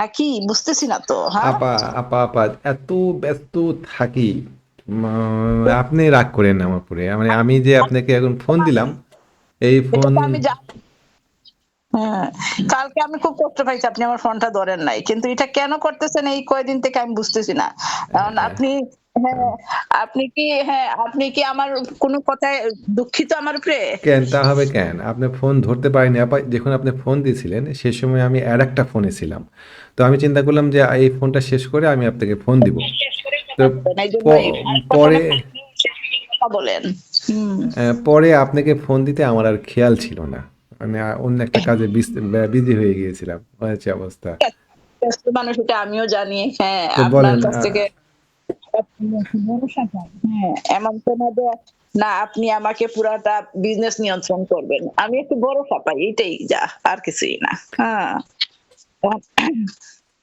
হ্যাঁ, কি বুঝতেছি না তো হ্যাঁ? আপা আপা আপা এত ব্যস্ত থাকি উম, আপনি রাগ করেন না আমার পরে মানে আমি যে আপনাকে এখন ফোন দিলাম এই এটা ফোন তো আমি জানি হ্যাঁ কালকে আমি খুব কষ্ট পাইছি আপনি আমার ফোনটা ধরেন নাই কিন্তু এটা কেন করতেছেন এই কয়দিন থেকে আমি বুঝতেছি না। কারণ আপনি হ্যাঁ আপনি কি হ্যাঁ আপনি কি আমার কোনো কথায় দুঃখিত আমার উপরে? কেন তা হবে কেন? আপনি ফোন ধরতে পারেনি যখন আপনি ফোন দিয়েছিলেন সে সময় আমি আর একটা ফোনে ছিলাম। তো আমি চিন্তা করলাম যে এই ফোনটা শেষ করে আমি আপনাকে ফোন দিব। তো পরে বলেন। পরে আপনাকে ফোন দিতে আমার আর খেয়াল ছিল না। মানে অন্য একটা কাজে বিজি হয়ে গিয়েছিলাম। হয়েছে অবস্থা। মানুষ এটা আমিও জানি। হ্যাঁ আপনার বলেন, কাছ থেকে হ্যাঁ এমন তো না যে না আপনি আমাকে পুরাটা বিজনেস নিয়ন্ত্রণ করবেন। আমি একটু ভরসা পাই এটাই যা আর কিছুই না। হ্যাঁ।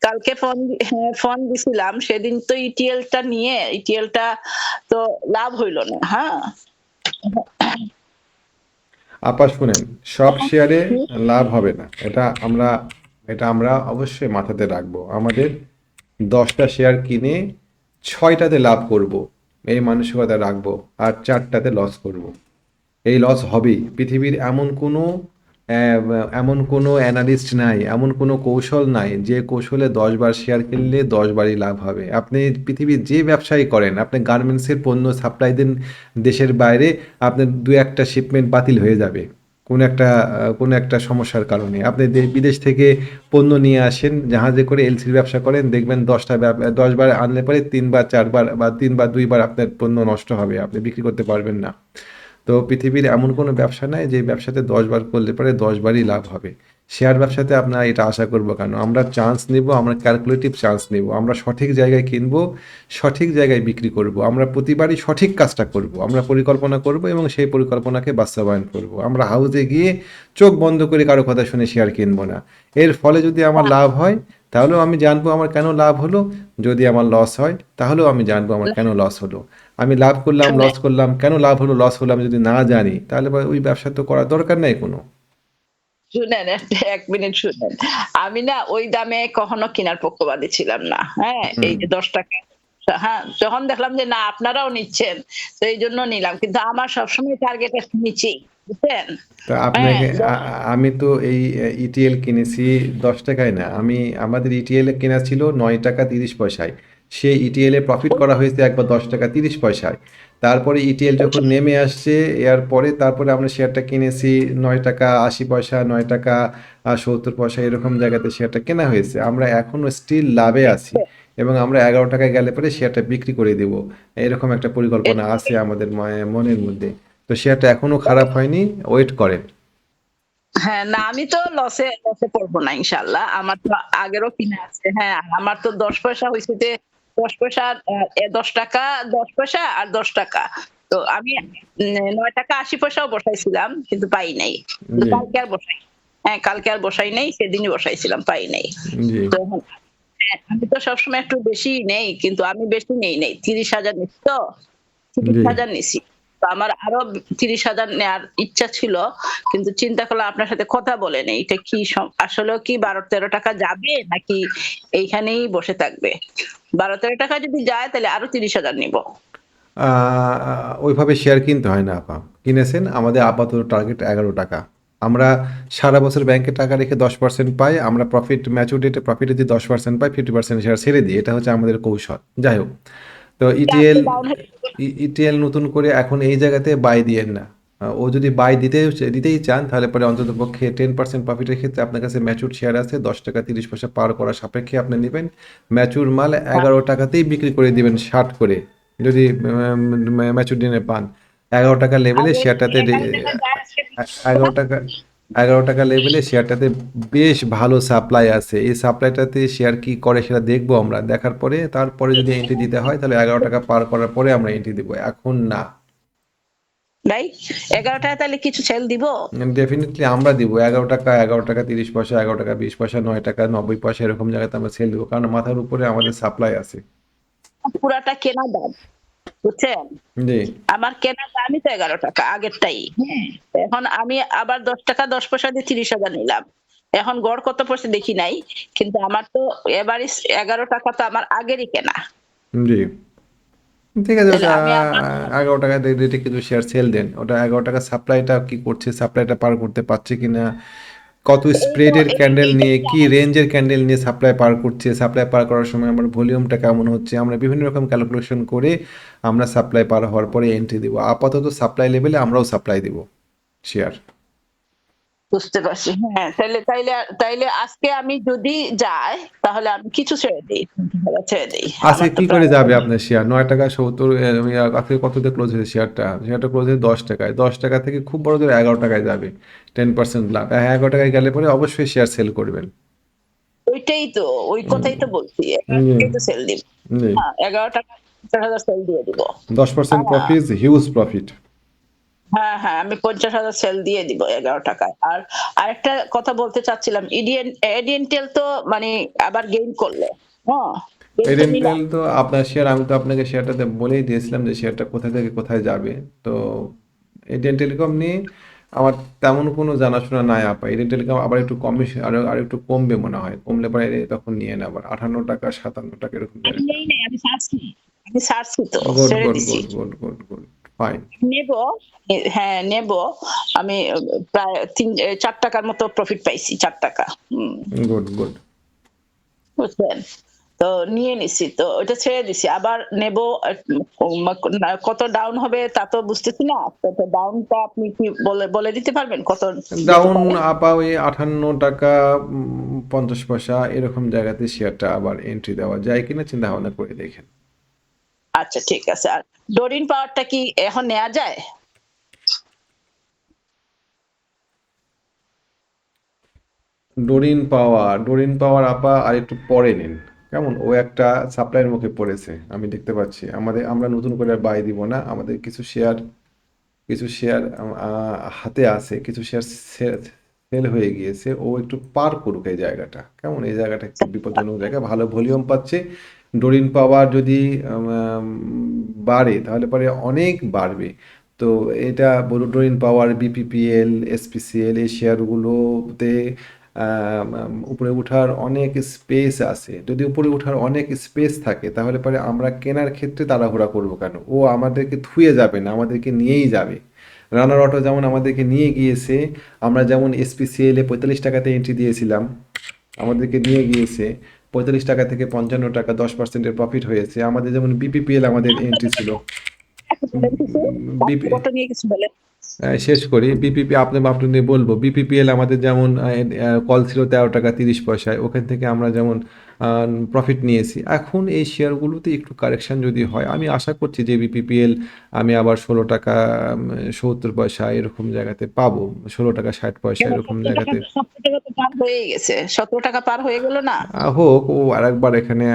কালকে ফোন ফোন দিছিলাম সেদিন তো ইটিএল টা নিয়ে ইটিএল টা তো লাভ হইল না হ্যাঁ। আপা শুনেন সব শেয়ারে লাভ হবে না এটা আমরা এটা আমরা অবশ্যই মাথাতে রাখব। আমাদের দশটা শেয়ার কিনে ছয়টাতে লাভ করব, এই মানসিকতা রাখব আর চারটাতে লস করব। এই লস হবেই। পৃথিবীর এমন কোনো এমন কোনো অ্যানালিস্ট নাই, এমন কোনো কৌশল নাই যে কৌশলে দশ বার শেয়ার কিনলে দশ বারই লাভ হবে। আপনি পৃথিবীর যে ব্যবসায়ী করেন, আপনি গার্মেন্টসের পণ্য সাপ্লাই দেন দেশের বাইরে, আপনার দু একটা শিপমেন্ট বাতিল হয়ে যাবে। কোনো একটা কোন একটা সমস্যার কারণে। আপনি বিদেশ থেকে পণ্য নিয়ে আসেন, জাহাজে করে এলসির ব্যবসা করেন, দেখবেন দশটা দশ দশবার আনলে পরে তিনবার চারবার বা তিনবার দুইবার আপনার পণ্য নষ্ট হবে, আপনি বিক্রি করতে পারবেন না। তো পৃথিবীর এমন কোনো ব্যবসা নাই যে ব্যবসাতে দশবার করলে পরে দশবারই লাভ হবে। শেয়ার ব্যবসাতে আপনারা এটা আশা করব কেন? আমরা চান্স নিব আমরা ক্যালকুলেটিভ চান্স নিব আমরা সঠিক জায়গায় কিনব সঠিক জায়গায় বিক্রি করব আমরা প্রতিবারই সঠিক কাজটা করব আমরা পরিকল্পনা করব এবং সেই পরিকল্পনাকে বাস্তবায়ন করব। আমরা হাউসে গিয়ে চোখ বন্ধ করে কারও কথা শুনে শেয়ার কিনবো না। এর ফলে যদি আমার লাভ হয় তাহলেও আমি জানব আমার কেন লাভ হলো। যদি আমার লস হয় তাহলেও আমি জানব আমার কেন লস হলো। আমি লাভ করলাম লস করলাম কেন লাভ হলো লস হলো আমি যদি না জানি তাহলে ওই ব্যবসা তো করার দরকার নেই কোনো। শুনেন এক মিনিট শুনেন। আমি না ওই দামে কখনো কেনার পক্ষপাতী ছিলাম না হ্যাঁ? এই যে দশ টাকা। হ্যাঁ যখন দেখলাম যে না আপনারাও নিচ্ছেন তো এই জন্য নিলাম। কিন্তু আমার সবসময় টার্গেট নিচেই বুঝছেন? আপনাকে হ্যাঁ, আমি তো এই ইটিএল কিনেছি দশ টাকায় না। আমি আমাদের ইটিএল কেনা ছিল নয় টাকা তিরিশ পয়সায়। সেই ইটিএল এ প্রফিট করা হয়েছে একবার দশ টাকা তিরিশ পয়সায়। তারপরে ইটিএল যখন নেমে আসছে এর পরে তারপরে আমরা শেয়ারটা কিনেছি নয় টাকা আশি পয়সা নয় টাকা সত্তর পয়সা এরকম জায়গাতে শেয়ারটা কেনা হয়েছে। আমরা এখনও স্টিল লাভে আছি এবং আমরা এগারো টাকায় গেলে পরে শেয়ারটা বিক্রি করে দেব। এরকম একটা পরিকল্পনা আছে আমাদের মনের মধ্যে। তো শেয়ারটা এখনও খারাপ হয়নি ওয়েট করেন। হ্যাঁ না আমি তো লসে লসে পড়ব না ইনশাল্লাহ আমার তো আগেরও কিনা আছে। হ্যাঁ আমার তো দশ পয়সা হয়েছে যে দশ পয়সা দশ টাকা দশ পয়সা আর দশ টাকা। তো আমি নয় টাকা আশি পয়সাও বসাইছিলাম কিন্তু পাই নাই। কালকে আর বসাই হ্যাঁ কালকে আর বসাই নাই সেদিনই বসাইছিলাম পাই নাই। তো হ্যাঁ, আমি তো সবসময় একটু বেশি নেই কিন্তু আমি বেশি নেই নেই। তিরিশ হাজার নিচ্ছি তো? তিরিশ হাজার নিছি আমার আরও তিরিশ হাজার নেওয়ার ইচ্ছা ছিল, কিন্তু চিন্তা করলাম আপনার সাথে কথা বলে নেই। এটা কি আসলেও কি বারো তেরো টাকা যাবে নাকি এইখানেই বসে থাকবে? বারো তেরো টাকা যদি যায়, তাহলে আরও তিরিশ হাজার নিব। ওইভাবে শেয়ার কিনতে হয় না, আপা। কিনেছেন? আমাদের আপাতত টার্গেট এগারো টাকা। আমরা সারা বছর ব্যাংকে টাকা রেখে দশ পার্সেন্ট পাই, আমরা প্রফিট ম্যাচুর ডেটে প্রফিটে যদি দশ পার্সেন্ট পাই ফিফটি পার্সেন্ট শেয়ার ছেড়ে দিই। এটা হচ্ছে আমাদের কৌশল। যাই হোক। তো ইটিএল ইটিএল নতুন করে এখন এই জায়গাতে বাই দিয়েন না। ও যদি বাই দিতে দিতেই চান তাহলে পরে অন্তত পক্ষে টেন পার্সেন্ট প্রফিটের ক্ষেত্রে আপনার কাছে ম্যাচুর শেয়ার আছে দশ টাকা তিরিশ পয়সা পার করার সাপেক্ষে আপনি নেবেন। ম্যাচুর মাল এগারো টাকাতেই বিক্রি করে দিবেন ষাট করে যদি ম্যাচুর দিনে পান। এগারো টাকা লেভেলে শেয়ারটাতে এগারো টাকা এগারো টাকা লেভেলে শেয়ারটাতে বেশ ভালো সাপ্লাই আছে। এই সাপ্লাইটাতে শেয়ার কি করে সেটা দেখব আমরা। দেখার পরে তারপরে যদি এন্ট্রি দিতে হয় তাহলে এগারো টাকা পার করার পরে আমরা এন্ট্রি দেবো। এখন না। ভাই এগারো টাকা তাহলে কিছু সেল দিব? ডেফিনেটলি আমরা দিব। এগারো টাকা এগারো টাকা তিরিশ পয়সা এগারো টাকা বিশ পয়সা নয় টাকা নব্বই পয়সা এরকম জায়গাতে আমরা সেল দেবো। কারণ মাথার উপরে আমাদের সাপ্লাই আছে। পুরাটা কেনা দাম বুঝছেন? আমার কেনা দামই তো এগারো টাকা আগেরটাই। হ্যাঁ। এখন আমি আবার দশ টাকা দশ পয়সা দিয়ে তিরিশ হাজার নিলাম। এখন গড় কত পড়ছে দেখি নাই কিন্তু আমার তো এবারে এগারো টাকা তো আমার আগেরই কেনা। জি। ঠিক আছে ওটা এগারো টাকা রেটে কিছু শেয়ার সেল দেন। ওটা এগারো টাকা সাপ্লাইটা কি করছে সাপ্লাইটা পার করতে পারছে কিনা কত স্প্রেডের ক্যান্ডেল নিয়ে কি রেঞ্জের ক্যান্ডেল নিয়ে সাপ্লাই পার করছে সাপ্লাই পার করার সময় আমার ভলিউমটা কেমন হচ্ছে আমরা বিভিন্ন রকম ক্যালকুলেশন করে আমরা সাপ্লাই পার হওয়ার পরে এন্ট্রি দিব। আপাতত সাপ্লাই লেভেলে আমরাও সাপ্লাই দিব শেয়ার বুঝতে পারছি। হ্যাঁ তাইলে তাইলে তাইলে আজকে আমি যদি যাই তাহলে আমি কিছু ছেড়ে দিই ছেড়ে দিই। আজকে কি করে যাবে আপনার শেয়ার নয় টাকা সত্তর আজকে কততে ক্লোজ হয়েছে শেয়ারটা শেয়ারটা ক্লোজ হয়েছে দশ টাকায়। দশ টাকা থেকে খুব বড় ধরে এগারো টাকায় যাবে। টেন পার্সেন্ট লাভ হ্যাঁ এগারো টাকায় গেলে পরে অবশ্যই শেয়ার সেল করবেন। ওইটাই তো ওই কথাই তো বলছি। সেল দিব। হ্যাঁ এগারো টাকা হাজার সেল দিয়ে দিব। দশ পার্সেন্ট প্রফিট হিউজ প্রফিট হ্যাঁ হ্যাঁ আমি পঞ্চাশ হাজার সেল দিয়ে দিব এগারো টাকায়। আর আরেকটা কথা বলতে চাচ্ছিলাম এডিএনটেল তো মানে আবার গেইন করল। হ্যাঁ তো নিলাম। এডেন্টাল তো আপনার শেয়ার আমি তো আপনাকে শেয়ারটাতে বলেই দিয়েছিলাম যে শেয়ারটা কোথা থেকে কোথায় যাবে। তো এডিএন টেলিকম নিয়ে আমার তেমন কোনো জানাশোনা নাই আপা। এডিএন টেলিকম আবার একটু কমে আরও আর একটু কমবে মনে হয়। কমলে পরে তখন নিয়ে নেব। আটান্ন টাকা সাতান্ন টাকা এরকম আমি নেই নাই আমি সারছি। তো গুড ছেড়ে গুড দিছি। গুড গুড গুড নেব হ্যাঁ নেব। আমি প্রায় তিন চার টাকার মতো প্রফিট পাইছি চার টাকা। Good good. বুঝলেন? তো নিয়ে নিছি তো ওটা ছেড়ে দিছি। আবার নেব কত ডাউন হবে তা তো বুঝতেছি না। তো ডাউনটা আপনি কি বলে বলে দিতে পারবেন? কত ডাউন আপা ওই আটান্ন টাকা পঞ্চাশ পয়সা এরকম জায়গাতে শেয়ারটা আবার এন্ট্রি দেওয়া যায় কিনা চিন্তা ভাবনা করে দেখেন। আচ্ছা ঠিক আছে। আর ডোরিন পাওয়ারটা কি এখন নেওয়া যায়? ডোরিন পাওয়ার ডোরিন পাওয়ার আপা আর একটু পরে নিন। কেমন? ও একটা সাপ্লাইয়ের মুখে পড়েছে, আমি দেখতে পাচ্ছি। আমাদের, আমরা নতুন করে আর বাই দিব না। আমাদের কিছু শেয়ার কিছু শেয়ার হাতে আছে, কিছু শেয়ার সেল হয়ে গিয়েছে। ও একটু পার করুক এই জায়গাটা। কেমন? এই জায়গাটা একটু বিপজ্জনক জায়গা। ভালো ভলিউম পাচ্ছে। ডোরিন পাওয়ার যদি বাড়ে, তাহলে পরে অনেক বাড়বে। তো এটা ডোরিন পাওয়ার, বিপিপিএল, এসপিসিএল এই শেয়ারগুলোতে উপরে ওঠার অনেক স্পেস আছে। যদি উপরে ওঠার অনেক স্পেস থাকে, তাহলে পরে আমরা কেনার ক্ষেত্রে তাড়াহুড়া করব কেন? ও আমাদেরকে থুয়ে যাবে না, আমাদেরকে নিয়েই যাবে। রানার অটো যেমন আমাদেরকে নিয়ে গিয়েছে, আমরা যেমন এসপিসিএলে পঁয়তাল্লিশ টাকাতে এন্ট্রি দিয়েছিলাম, আমাদেরকে নিয়ে গিয়েছে পঁয়তাল্লিশ টাকা থেকে পঞ্চান্ন টাকা দশ পার্সেন্টের প্রফিট হয়েছে। আমাদের যেমন বিপিপিএল আমাদের এন্ট্রি ছিল। নিয়ে শেষ করি। বিপিপি আপনি আপনি বলব। বিপিপিএল আমাদের যেমন কল ছিল তেরো টাকা তিরিশ পয়সায়। ওখান থেকে আমরা যেমন প্রফিট নিয়েছি। এখন এই শেয়ারগুলোতে একটু কারেকশন যদি হয় আমি আশা করছি যে বিপিপিএল আমি আবার ষোলো টাকা সত্তর পয়সা এরকম জায়গাতে পাবো। ষোলো টাকা ষাট পয়সা এরকম জায়গাতে হয়ে গেছে। সতেরো টাকা পার হয়ে গেল না? হোক ও আরেকবার এখানে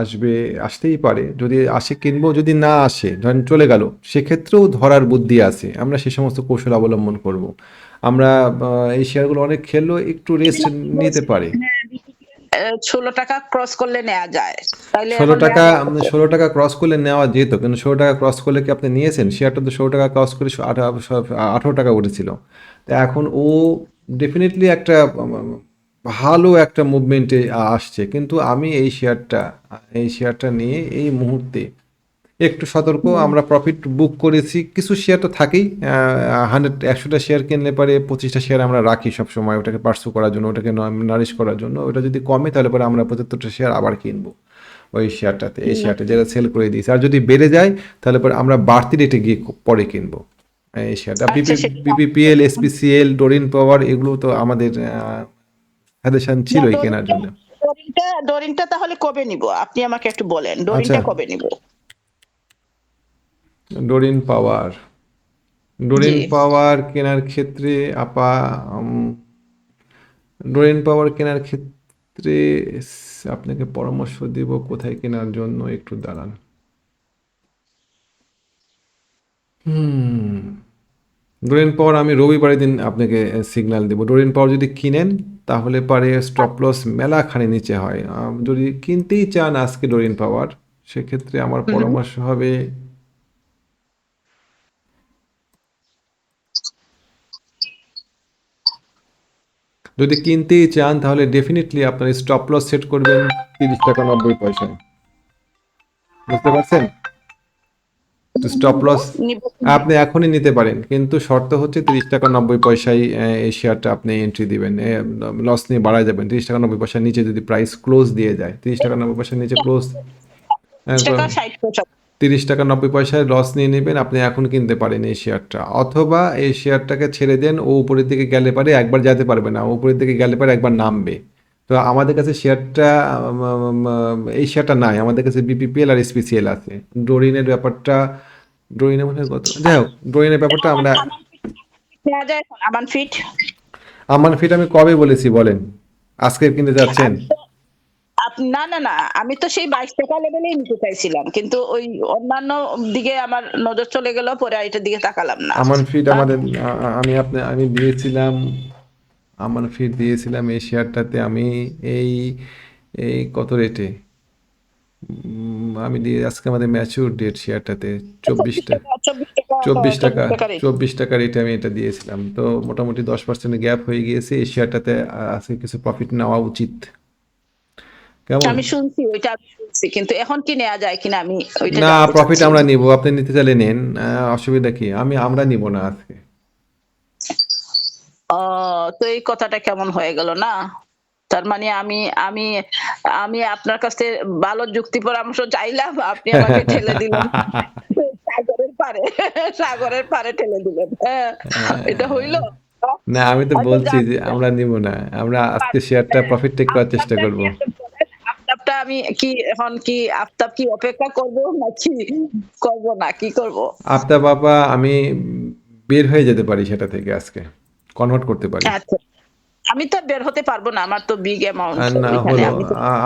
আসবে আসতেই পারে। যদি আসে কিনবো যদি না আসে ধরেন চলে গেল সেক্ষেত্রেও ধরার বুদ্ধি আছে। আমরা সে সমস্ত কৌশল অবলম্বন করব। আমরা এই শেয়ারগুলো অনেক খেললেও একটু রেস্ট নিতে পারে। ষোলো টাকা ক্রস করলে নেওয়া যায়। তাহলে ষোলো টাকা ষোলো টাকা ক্রস করলে নেওয়া যেত কিন্তু ষোলো টাকা ক্রস করলে কি আপনি নিয়েছেন? শেয়ারটা তো ষোলো টাকা ক্রস করে আঠারো টাকা উঠেছিল। তো এখন ও ডেফিনেটলি একটা ভালো একটা মুভমেন্টে আসছে। কিন্তু আমি এই শেয়ারটা এই শেয়ারটা নিয়ে এই মুহূর্তে একটু সতর্ক আমরা প্রফিট বুক করেছি। কিছু শেয়ার তো থাকেই হান্ড্রেড একশোটা শেয়ার কিনলে পরে পঁচিশটা শেয়ার আমরা রাখি সব সময় ওটাকে পার্সু করার জন্য ওটাকে নারিশ করার জন্য। ওটা যদি কমে তাহলে পরে আমরা পঁচাত্তরটা শেয়ার আবার কিনবো ওই শেয়ারটাতে এই শেয়ারটা যেটা সেল করে দিয়েছি। আর যদি বেড়ে যায় তাহলে পরে আমরা বাড়তি রেটে গিয়ে পরে কিনবো এই শেয়ারটা বিপিপিএল এসপিসিএল ডোরিন পাওয়ার এগুলো তো আমাদের সাজেশন ছিলই কেনার জন্য। ডোরিনটা ডোরিনটা তাহলে কবে নিব? আপনি আমাকে একটু বলেন। ডোরিনটা আচ্ছা। কবে নিব? ডোরিন পাওয়ার। ডোরিন পাওয়ার কেনার ক্ষেত্রে আপা ডোরিন পাওয়ার কেনার ক্ষেত্রে আপনাকে পরামর্শ দেব কোথায় কেনার জন্য একটু দাঁড়ান। হুম ডোরিন পাওয়ার আমি রবিবারের দিন আপনাকে সিগন্যাল দেবো। ডোরিন পাওয়ার যদি কিনেন তাহলে পারে স্টপ লস মেলাখানে নিচে হয়। যদি কিনতেই চান আজকে ডোরিন পাওয়ার সেক্ষেত্রে আমার পরামর্শ হবে যদি কিনতেই চান তাহলে ডেফিনেটলি আপনার স্টপ লস সেট করবেন। তিরিশ টাকা নব্বই পয়সায় বুঝতে পারছেন? স্টপ লস আপনি এখনই নিতে পারেন কিন্তু শর্ত হচ্ছে তিরিশ টাকা নব্বই পয়সায় আহ, এই শেয়ারটা আপনি এন্ট্রি দিবেন। লস নিয়ে বাড়ায় যাবেন। তিরিশ টাকা নব্বই পয়সার নিচে যদি প্রাইস ক্লোজ দিয়ে যায় তিরিশ টাকা নব্বই পয়সার নিচে ক্লোজ পয়সা। তিরিশ টাকা নব্বই পয়সায় লস নিয়ে নেবেন আপনি এখন কিনতে পারেন এই শেয়ারটা অথবা এই শেয়ারটাকে ছেড়ে দেন ও উপরের দিকে গেলে পারে একবার যেতে পারবে না উপরের দিকে গেলে পারে একবার নামবে। তো আমাদের কাছে শেয়ারটা এই শেয়ারটা নাই আমাদের কাছে বিপিপিএল আর এসপিসিএল আছে। ডোরিনের ব্যাপারটা ডোরিনের মনে কত? যাই হোক ডোরিনের ব্যাপারটা আমরা আমান ফিট। আমার ফিট আমি কবে বলেছি বলেন? আজকে কিনতে যাচ্ছেন? না না না আমি তো সেই বাইশ টাকা লেভেলেই নিতে চাইছিলাম কিন্তু ওই অন্যান্য দিকে আমার নজর চলে গেল পরে এটার দিকে তাকালাম না। আমান ফিট আমাদের আমি আপনি আমি দিয়েছিলাম আমান ফিট দিয়েছিলাম এই শেয়ারটাতে আমি এই এই কত রেটে আমি দিয়ে আজকে আমাদের ম্যাচিউর ডেট শেয়ারটাতে চব্বিশ টাকা চব্বিশ টাকা চব্বিশ টাকা রেটে আমি এটা দিয়েছিলাম। তো মোটামুটি দশ পার্সেন্ট গ্যাপ হয়ে গিয়েছে এই শেয়ারটাতে আজকে কিছু প্রফিট নেওয়া উচিত। আমি শুনছি ওইটা শুনছি কিন্তু এখন কি নেওয়া যায় কিনা আমি ওইটা না প্রফিট আমরা নিব আপনি নিতে চাইলে নেন অসুবিধা কি? আমি আমরা নিব না আজকে। তো এই কথাটা কেমন হয়ে গেল না? তার মানে আমি আমি আমি আপনার কাছে ভালো যুক্তি পরামর্শ চাইলাম আপনি আমাকে ঠেলে দিলেন। সাগরের পারে সাগরের পারে ঠেলে দিলেন। হ্যাঁ, এটা হইল? না আমি তো বলছি যে আমরা নিব না আমরা আজকে শেয়ারটা প্রফিট টেক করার চেষ্টা করব। আমি কি এখন কি আফতাব কি অপেক্ষা করব নাকি করব না? কি করব? আপতা বাবা আমি বের হয়ে যেতে পারি সেটা থেকে আজকে। কনভার্ট করতে পারি। আচ্ছা। আমি তো বের হতে পারব না আমার তো বিগ অ্যামাউন্ট না হলো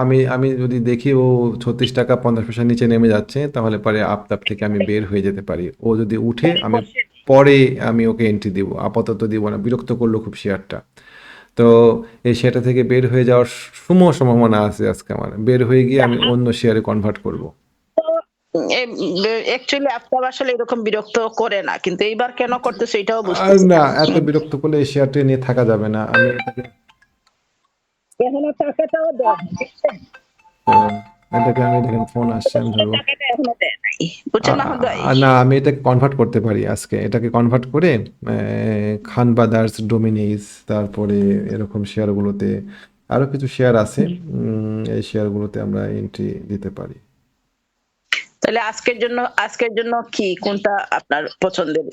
আমি আমি যদি দেখি ও ছত্রিশ টাকা পঞ্চাশ পয়সা নিচে নেমে যাচ্ছে তাহলে পরে আপতাপ থেকে আমি বের হয়ে যেতে পারি। ও যদি উঠে আমি পরে আমি ওকে এন্ট্রি দিব। আপাতত দিব না বিরক্ত করল খুব শেয়ারটা তো এই শেয়ারটা থেকে বের হয়ে যাওয়ার সুম সম্ভাবনা আছে আজকে আমার। বের হয়ে গিয়ে আমি অন্য শেয়ারে কনভার্ট করব। অ্যাকচুয়ালি আফতাব আসলে এরকম বিরক্ত করে না কিন্তু এইবার কেন করতে সেটাও আর বুঝতেছি না। এত বিরক্ত করলে এই শেয়ারটা নিয়ে থাকা যাবে না। আমি এখনও টাকাটাও তো এটাকে আমি দেখেন ফোন আসছে আমি ধরবো। নাই বুঝছেন না? ভাই না আমি এটাকে কনভার্ট করতে পারি আজকে। এটাকে কনভার্ট করে খান বাদার্স ডোমিনিজ তারপরে এরকম শেয়ারগুলোতে আরও কিছু শেয়ার আছে। এই শেয়ারগুলোতে আমরা এন্ট্রি দিতে পারি। তাহলে আজকের জন্য আজকের জন্য কি? কোনটা আপনার পছন্দের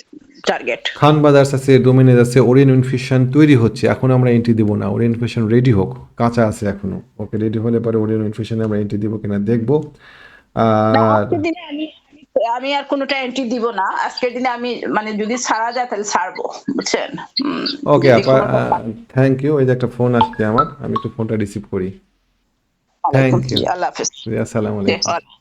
টার্গেট খান বাদার্স আছে ডোমিনিজ আছে ওরিয়েন্ট ইনফিউশন তৈরি হচ্ছে। এখন আমরা এন্ট্রি দিব না। ওরিয়েন্ট ইনফিউশন রেডি হোক কাঁচা আছে এখনও। ওকে রেডি হলে পরে ওরিয়েন্ট ইনফিউশনে আমরা এন্ট্রি দিব কিনা দেখব। আর আজকের দিনে আমি আমি- আর কোনোটা এন্ট্রি দিব না। আজকের দিনে আমি মানে যদি ছাড়া যায় তাহলে ছাড়বো বুঝছেন? ওকে আপা থ্যাংক ইউ এই যে একটা ফোন আসছে আমার আমি একটু ফোনটা রিসিভ করি। Thank you. আল্লাহ হাফেজ। আসসালামু আলাইকুম।